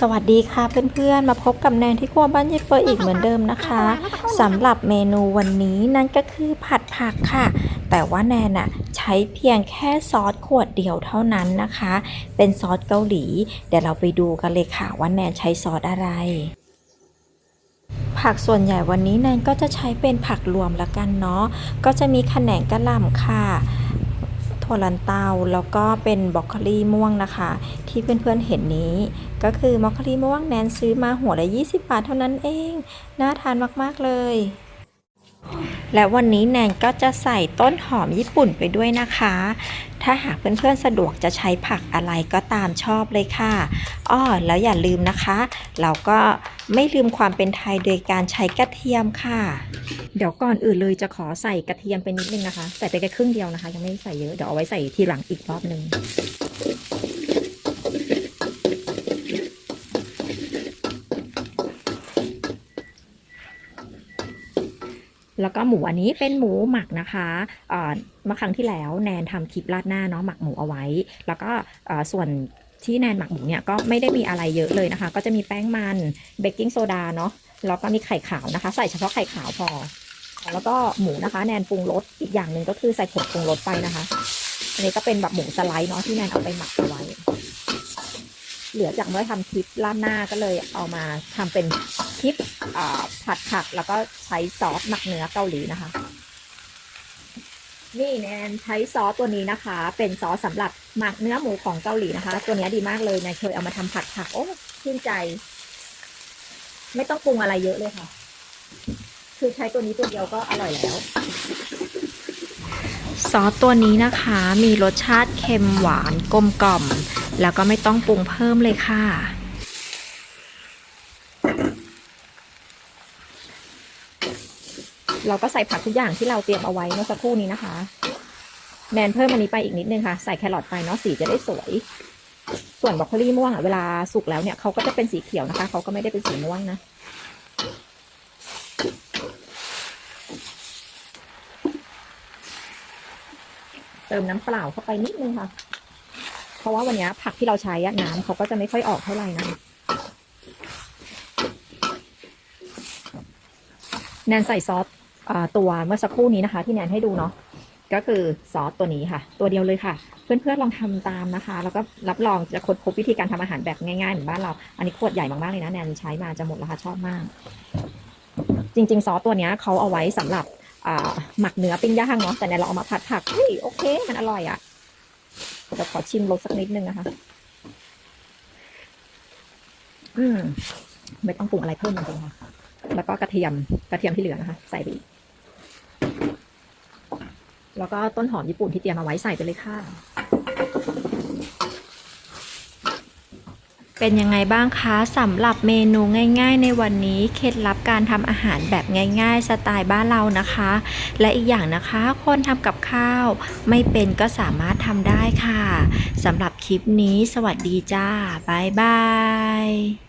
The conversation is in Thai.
สวัสดีค่ะเพื่อนๆ มาพบกับแนนที่ครัวบ้านยิปเปอร์อีกเหมือนเดิมนะคะสำหรับเมนูวันนี้นั่นก็คือผัดผักค่ะ แต่ว่าแนนอะใช้เพียงแค่ซอสขวดเดียวเท่านั้นนะคะ เป็นซอสเกาหลี เดี๋ยวเราไปดูกันเลยค่ะว่าแนนใช้ซอสอะไร ผักส่วนใหญ่วันนี้แนนก็จะใช้เป็นผักรวมละกันเนาะก็จะมีแขนงกระหล่ำค่ะ ถั่วลันเตาแล้วก็เป็นบรอกโคลีม่วงนะคะ ที่เพื่อนๆเห็นนี้ ก็คือบรอกโคลีม่วงแนนซื้อมาหัวละ 20 บาทเท่านั้นเอง น่าทานมากๆเลย และวันนี้แนนก็จะใส่ต้นหอมญี่ปุ่นไปด้วยนะคะ ถ้าหากเพื่อนๆสะดวกจะใช้ผักอะไรก็ตามชอบเลยค่ะอ้อแล้วอย่าลืมนะคะ เราก็ ไม่ลืมความเป็นไทยโดยการใช้กระเทียมค่ะ เดี๋ยวก่อนอื่นเลยจะขอใส่กระเทียมไปนิดนึงนะคะ ใส่ไปแค่ครึ่งเดียวนะคะ ยังไม่ใส่เยอะ เดี๋ยวเอาไว้ใส่ทีหลังอีกรอบนึงแล้วก็หมูอันนี้เป็นหมูหมักนะคะเมื่อครั้งที่แล้วแนนทำคลิปราดหน้าเนาะหมักหมูเอาไว้ แล้วก็ส่วน ที่แนนหมักหมูเนี่ยก็ไม่ได้มีอะไรเยอะเลยนะคะ ก็จะมีแป้งมันเบกกิ้งโซดาเนาะแล้วก็มีไข่ขาวนะคะ ใส่เฉพาะไข่ขาวพอ แล้วก็หมูนะคะ แนนปรุงรสอีกอย่างหนึ่งก็คือใส่ผงปรุงรสไปนะคะ อันนี้ก็เป็นแบบหมูสไลด์เนาะที่แนนเอาไปหมักเอาไว้ เหลือจากเมื่อทำคลิปราหน้าก็เลยเอามาทำเป็นคลิปผัดผักแล้วก็ใช้ซอสหมักเนื้อเกาหลีนะคะ นี่แนนใช้ซอสตัวนี้นะคะ เป็นซอสสำหรับหมักเนื้อหมูของเกาหลีนะคะ ตัวนี้ดีมากเลยแนนเคยเอามาทำผัดผักโอ้ชื่นใจ ไม่ต้องปรุงอะไรเยอะเลยค่ะ คือใช้ตัวนี้ตัวเดียวก็อร่อยแล้ว ซอสตัวนี้นะคะ มีรสชาติเค็มหวานกลมกล่อม แล้วก็ไม่ต้องปรุงเพิ่มเลยค่ะ เราก็ใส่ผักทุกอย่างที่เราเตรียมเอาไว้เมื่อสักครู่นี้นะคะแนนเพิ่มอันนี้ไปอีกนิดนึงค่ะ ใส่แครอทไปเนาะสีจะได้สวย ส่วนบรอกโคลีม่วงอะเวลาสุกแล้วเนี่ยเขาก็จะเป็นสีเขียวนะคะเขาก็ไม่ได้เป็นสีม่วงนะเติมน้ำเปล่าเข้าไปนิดนึงค่ะ เพราะว่าวันนี้ผักที่เราใช้น้ำเขาก็จะไม่ค่อยออกเท่าไหร่นะแนนใส่ซอส ตัวเมื่อสักครู่นี้นะคะ ที่แนนให้ดูเนาะก็คือซอสตัวนี้ค่ะ ตัวเดียวเลยค่ะ เพื่อนๆลองทำตามนะคะ แล้วก็รับรองจะค้นพบวิธีการทำอาหารแบบง่ายๆเหมือนบ้านเรา อันนี้ขวดใหญ่มากๆเลยนะแนนใช้มาจะหมดแล้วค่ะชอบมาก จริง ๆ ซอสตัวนี้เขาเอาไว้สำหรับหมักเนื้อปิ้งย่างเนาะแต่เนี่ยเราเอามาผัดผักเฮ้ยโอเค มันอร่อยอะ่ะเดี๋ยวขอชิมรสสักนิดนึงนะคะ อืมไม่ต้องปรุงอะไรเพิ่มจริงๆค่ะแล้วก็กระเทียม ระเทียมที่เหลือนะคะ ใส่ไปอีกแล้วก็ต้นหอมญี่ปุ่นที่เตรียมเอาไว้ใส่ไปเลยค่ะ เป็นยังไงบ้างคะสำหรับเมนูง่าย ๆ ในวันนี้เคล็ดลับการทำอาหารแบบง่าย ๆ สไตล์บ้านเรานะคะ และอีกอย่างนะคะ คนทำกับข้าวไม่เป็นก็สามารถทำได้ค่ะสำหรับคลิปนี้ สวัสดีจ้าบ๊ายบาย